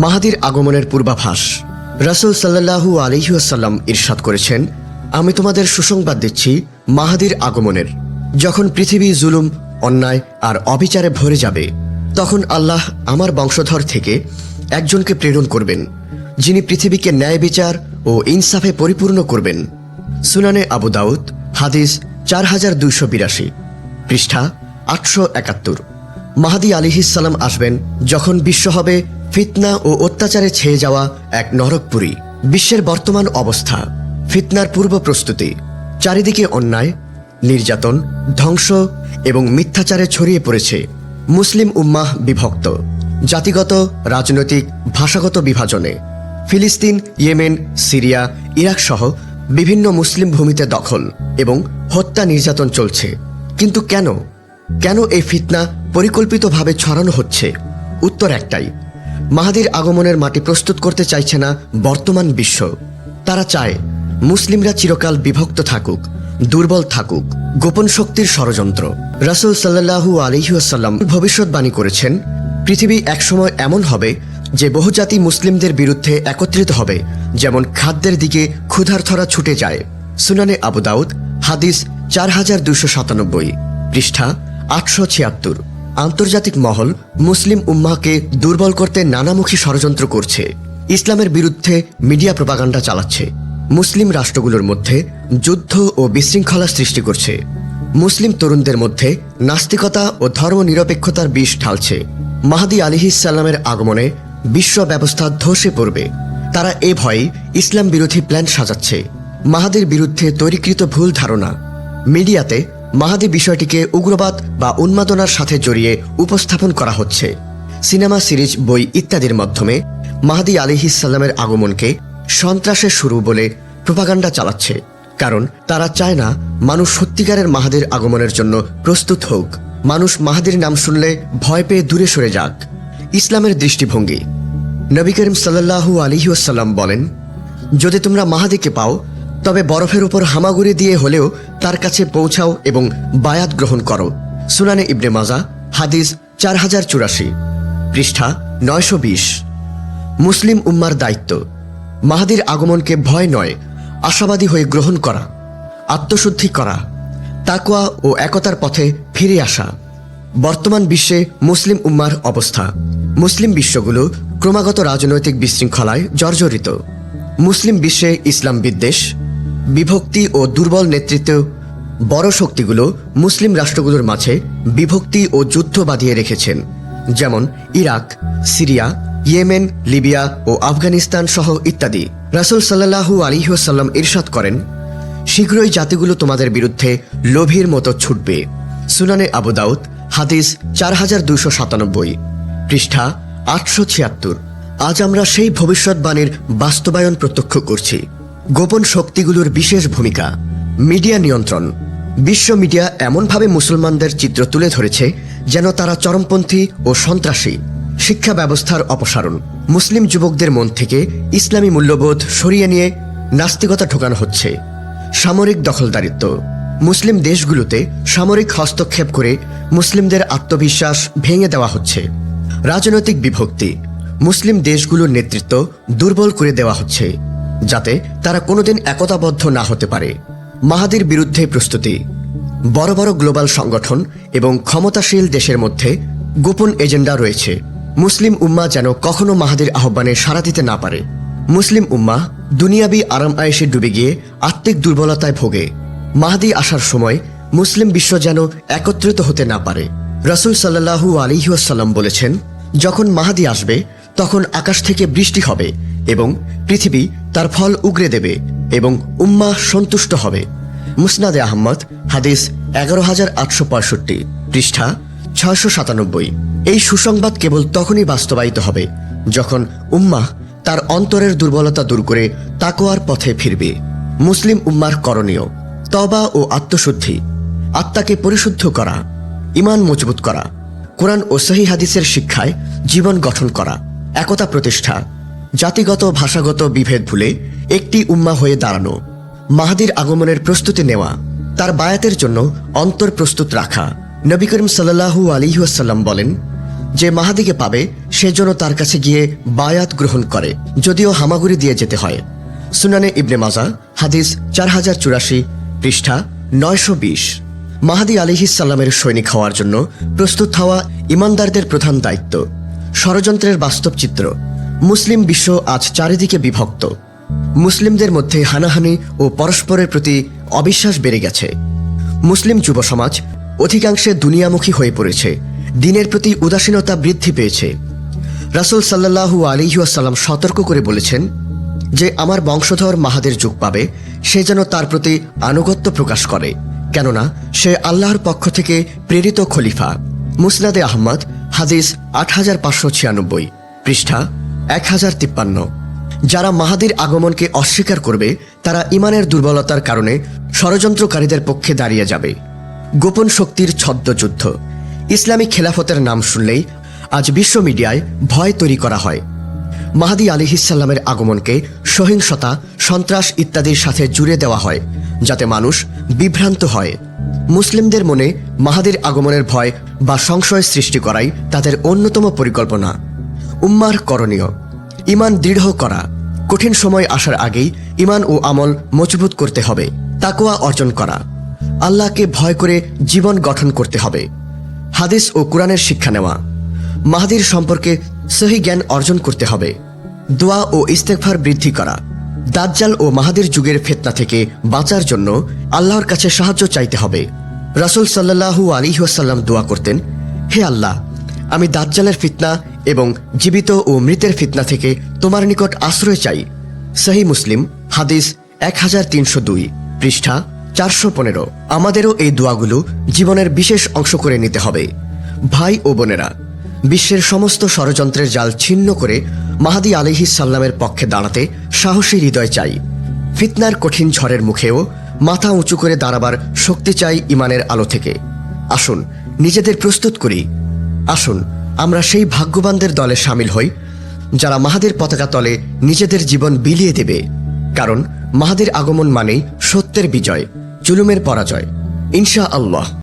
মাহাদির আগমনের পূর্বাভাস। রাসুল সাল্লাহু আলহিউসাল্লাম ইরশাদ করেছেন, আমি তোমাদের সুসংবাদ দিচ্ছি মাহাদির আগমনের। যখন পৃথিবী জুলুম, অন্যায় আর অবিচারে ভরে যাবে, তখন আল্লাহ আমার বংশধর থেকে একজনকে প্রেরণ করবেন, যিনি পৃথিবীকে ন্যায় বিচার ও ইনসাফে পরিপূর্ণ করবেন। সুনানে আবু দাউদ, হাদিস চার হাজার দুইশো বিরাশি, পৃষ্ঠা আটশো একাত্তর। মাহাদি আলিহিসাল্লাম আসবেন যখন বিশ্ব হবে ফিতনা ও অত্যাচারে ছেয়ে যাওয়া এক নরকপুরী। বিশ্বের বর্তমান অবস্থা। ফিতনার পূর্ব প্রস্তুতি। চারিদিকে অন্যায়, নির্যাতন, ধ্বংস এবং মিথ্যাচারে ছড়িয়ে পড়েছে। মুসলিম উম্মাহ বিভক্ত। জাতিগত, রাজনৈতিক, ভাষাগত বিভাজনে। ফিলিস্তিন, ইয়েমেন, সিরিয়া, ইরাক সহ বিভিন্ন মুসলিম ভূমিতে দখল এবং হত্যা নির্যাতন চলছে। কিন্তু কেন? কেন এই ফিতনা পরিকল্পিতভাবে ছড়ানো হচ্ছে? উত্তর একটাই। মাহাদির আগমনের মাটি প্রস্তুত করতে চাইছে না বর্তমান বিশ্ব। তারা চায়, মুসলিমরা চিরকাল বিভক্ত থাকুক, দুর্বল থাকুক, গোপন শক্তির ষড়যন্ত্র। রাসুল সাল্লাহু আলহিউসাল্লাম ভবিষ্যৎবাণী করেছেন, পৃথিবী একসময় এমন হবে যে বহুজাতি মুসলিমদের বিরুদ্ধে একত্রিত হবে, যেমন খাদ্যের দিকে ক্ষুধার্থরা ছুটে যায়। সুনানে আবু দাউদ, হাদিস চার হাজার দুশো সাতানব্বই, পৃষ্ঠা আটশো ছিয়াত্তর। আন্তর্জাতিক মহল মুসলিম উম্মাহকে দুর্বল করতে নানামুখী ষড়যন্ত্র করছে। ইসলামের বিরুদ্ধে মিডিয়া প্রপাগান্ডা চালাচ্ছে। মুসলিম রাষ্ট্রগুলোর মধ্যে যুদ্ধ ও বিশৃঙ্খলা সৃষ্টি করছে। মুসলিম তরুণদের মধ্যে নাস্তিকতা ও ধর্মনিরপেক্ষতার বিষ ঢালছে। মাহাদি আলিহিসাল্লামের আগমনে বিশ্ব ব্যবস্থা ধসে পড়বে। তারা এ ভয়ে ইসলাম বিরোধী প্ল্যান সাজাচ্ছে। মাহাদির বিরুদ্ধে তৈরিকৃত ভুল ধারণা। মিডিয়াতে মাহাদি বিষয়টিকে উগ্রবাদ বা উন্মাদনার সাথে জড়িয়ে উপস্থাপন করা হচ্ছে। সিনেমা, সিরিজ, বই ইত্যাদির মাধ্যমে মাহাদি আলিহিসাল্লামের আগমনকে সন্ত্রাসের শুরু বলে প্রপাগান্ডা চালাচ্ছে। কারণ তারা চায় না মানুষ সত্যিকারের মাহাদির আগমনের জন্য প্রস্তুত হোক। মানুষ মাহাদির নাম শুনলে ভয় পেয়ে দূরে সরে যাক। ইসলামের দৃষ্টিভঙ্গি। নবী করিম সাল্লাহু আলিহাসাল্লাম বলেন, যদি তোমরা মাহাদিকে পাও তবে বরফের উপর হামাগুড়ি দিয়ে হলেও তার কাছে পৌঁছাও এবং বায়াত গ্রহণ করো। সুনানে ইবনে মাজা, হাদিস চার হাজার চুরাশি, পৃষ্ঠা নয়শো বিশ। মুসলিম উম্মার দায়িত্ব। মাহাদির আগমনকে ভয় নয়, আশাবাদী হয়ে গ্রহণ করা, আত্মশুদ্ধি করা তাকোয়া ও একতার পথে ফিরে আসা। বর্তমান বিশ্বে মুসলিম উম্মার অবস্থা। মুসলিম বিশ্বগুলো ক্রমাগত রাজনৈতিক বিশৃঙ্খলায় জর্জরিত। মুসলিম বিশ্বে ইসলাম বিদ্বেষ বিভক্তি ও দুর্বল নেতৃত্ব বড় শক্তিগুলো মুসলিম রাষ্ট্রগুলোর মাঝে বিভক্তি ও যুদ্ধ বাঁধিয়ে রেখেছেন, যেমন ইরাক, সিরিয়া, ইয়েমেন, লিবিয়া ও আফগানিস্তান সহ ইত্যাদি। রাসুল সাল্লাহু আলিহাসাল্লাম ইরশাদ করেন, শীঘ্রই জাতিগুলো তোমাদের বিরুদ্ধে লোভীর মতো ছুটবে। সুনানে আবু দাউদ, হাদিস চার হাজার দুশো সাতানব্বই, পৃষ্ঠা আটশো ছিয়াত্তর। আজ আমরা সেই ভবিষ্যৎবাণীর বাস্তবায়ন প্রত্যক্ষ করছি। গোপন শক্তিগুলোর বিশেষ ভূমিকা, মিডিয়া নিয়ন্ত্রণ। বিশ্ব মিডিয়া এমনভাবে মুসলমানদের চিত্র তুলে ধরেছে যেন তারা চরমপন্থী ও সন্ত্রাসী। শিক্ষা ব্যবস্থার অপসারণ। মুসলিম যুবকদের মন থেকে ইসলামী মূল্যবোধ সরিয়ে নিয়ে নাস্তিকতা ঢোকানো হচ্ছে। সামরিক দখলদারিত্ব। মুসলিম দেশগুলোতে সামরিক হস্তক্ষেপ করে মুসলিমদের আত্মবিশ্বাস ভেঙে দেওয়া হচ্ছে। রাজনৈতিক বিভক্তি। মুসলিম দেশগুলোর নেতৃত্ব দুর্বল করে দেওয়া হচ্ছে। যাতে তারা কোনোদিন একতাবদ্ধ না হতে পারে। মাহাদির বিরুদ্ধে প্রস্তুতি। বড় বড় গ্লোবাল সংগঠন এবং ক্ষমতাশীল দেশের মধ্যে গোপন এজেন্ডা রয়েছে। মুসলিম উম্মা যেন কখনো মাহাদির আহ্বানে সাড়া দিতে না পারে। মুসলিম উম্মা দুনিয়াবি আরাম আয়েসে ডুবে গিয়ে আত্মিক দুর্বলতায় ভোগে। মাহাদি আসার সময় মুসলিম বিশ্ব যেন একত্রিত হতে না পারে। রাসুল সাল্লাহু আলিহাসাল্লাম বলেছেন, যখন মাহাদি আসবে তখন আকাশ থেকে বৃষ্টি হবে এবং পৃথিবী তার ফল উগরে দেবে এবং উম্মা সন্তুষ্ট হবে। মুসনাদে আহমদ হাদিস এগারো হাজার আটশো পঁয়ষট্টি, পৃষ্ঠা ছয়শো সাতানব্বই। এই সুসংবাদ কেবল তখনই বাস্তবায়িত হবে যখন উম্মাহ তার অন্তরের দুর্বলতা দূর করে তাকোয়ার পথে ফিরবে। মুসলিম উম্মার করণীয় তবা ও আত্মশুদ্ধি, আত্মাকে পরিশুদ্ধ করা ইমান মজবুত করা, কোরআন ও সহি হাদিসের শিক্ষায় জীবন গঠন করা। একতা প্রতিষ্ঠা। জাতিগত ভাষাগত বিভেদ ভুলে একটি উম্মা হয়ে দাঁড়ানো, মাহাদির আগমনের প্রস্তুতি নেওয়া, তার বায়াতের জন্য অন্তর প্রস্তুত রাখা। নবী করিম সাল্লাহু আলিহাসাল্লাম বলেন, যে মাহাদিকে পাবে, সে যেন তার কাছে গিয়ে বায়াত গ্রহণ করে, যদিও হামাগুড়ি দিয়ে যেতে হয়। সুনানে ইবনে মাজা, হাদিস চার হাজার চুরাশি, পৃষ্ঠা নয়শো বিশ। মাহাদি আলিহিসাল্লামের সৈনিক হওয়ার জন্য প্রস্তুত হওয়া ইমানদারদের প্রধান দায়িত্ব। ষড়যন্ত্রের বাস্তব চিত্র। মুসলিম বিশ্ব আজ চারিদিকে বিভক্ত। মুসলিমদের মধ্যে হানাহানি ও পরস্পরের প্রতি অবিশ্বাস বেড়ে গেছে। মুসলিম যুব সমাজ অধিকাংশে দুনিয়ামুখী হয়ে পড়েছে। দিনের প্রতি উদাসীনতা বৃদ্ধি পেয়েছে। রাসুল সাল্লাহু আলিহাসাল্লাম সতর্ক করে বলেছেন যে, আমার বংশধর মাহাদের যুগ পাবে, সে যেন তার প্রতি আনুগত্য প্রকাশ করে। কেননা, সে আল্লাহর পক্ষ থেকে প্রেরিত খলিফা। মুসনাদে আহমদ হাদিস আট হাজার পাঁচশো ছিয়ানব্বই, পৃষ্ঠা এক হাজার তিপ্পান্ন। যারা মাহাদির আগমনকে অস্বীকার করবে, তারা ইমানের দুর্বলতার কারণে ষড়যন্ত্রকারীদের পক্ষে দাঁড়িয়ে যাবে। গোপন শক্তির ছদ্মযুদ্ধ। ইসলামী খেলাফতের নাম শুনলেই আজ বিশ্ব মিডিয়ায় ভয় তৈরি করা হয়। মাহাদি আলিহিসাল্লামের আগমনকে সহিংসতা, সন্ত্রাস ইত্যাদির সাথে জুড়ে দেওয়া হয়। যাতে মানুষ বিভ্রান্ত হয়। মুসলিমদের মনে মাহাদির আগমনের ভয় বা সংশয় সৃষ্টি করাই তাদের অন্যতম পরিকল্পনা। উম্মার করণীয় ইমান দৃঢ় করা। কঠিন সময় আসার আগেই ইমান ও আমল মজবুত করতে হবে তাকুয়া অর্জন করা। আল্লাহকে ভয় করে জীবন গঠন করতে হবে। হাদিস ও কোরআনের শিক্ষা নেওয়া। মাহাদির সম্পর্কে সহি জ্ঞান অর্জন করতে হবে। দোয়া ও ইস্তেকফার বৃদ্ধি করা। দাজ্জাল ও মাহাদের যুগের ফেতনা থেকে বাঁচার জন্য আল্লাহর কাছে সাহায্য চাইতে হবে। রাসুল সাল্লাহু আলিহাসাল্লাম দোয়া করতেন, হে আল্লাহ, আমি দাজ্জালের ফিতনা এবং জীবিত ও মৃতের ফিতনা থেকে তোমার নিকট আশ্রয় চাই। সহি মুসলিম, হাদিস এক হাজার তিনশো দুই, পৃষ্ঠা চারশো পনেরো। আমাদেরও এই দোয়াগুলো জীবনের বিশেষ অংশ করে নিতে হবে। ভাই ও বোনেরা, বিশ্বের সমস্ত ষড়যন্ত্রের জাল ছিন্ন করে মাহাদি আলিহি সাল্লামের পক্ষে দাঁড়াতে সাহসী হৃদয় চাই। ফিতনার কঠিন ঝড়ের মুখেও মাথা উঁচু করে দাঁড়াবার শক্তি চাই ইমানের আলো থেকে। আসুন, নিজেদের প্রস্তুত করি। আসুন, আমরা সেই ভাগ্যবানদের দলে সামিল হই, যারা মাহাদের পতাকা তলে নিজেদের জীবন বিলিয়ে দেবে। কারণ, মাহাদের আগমন মানেই সত্যের বিজয়, জুলুমের পরাজয়। ইনশা আল্লাহ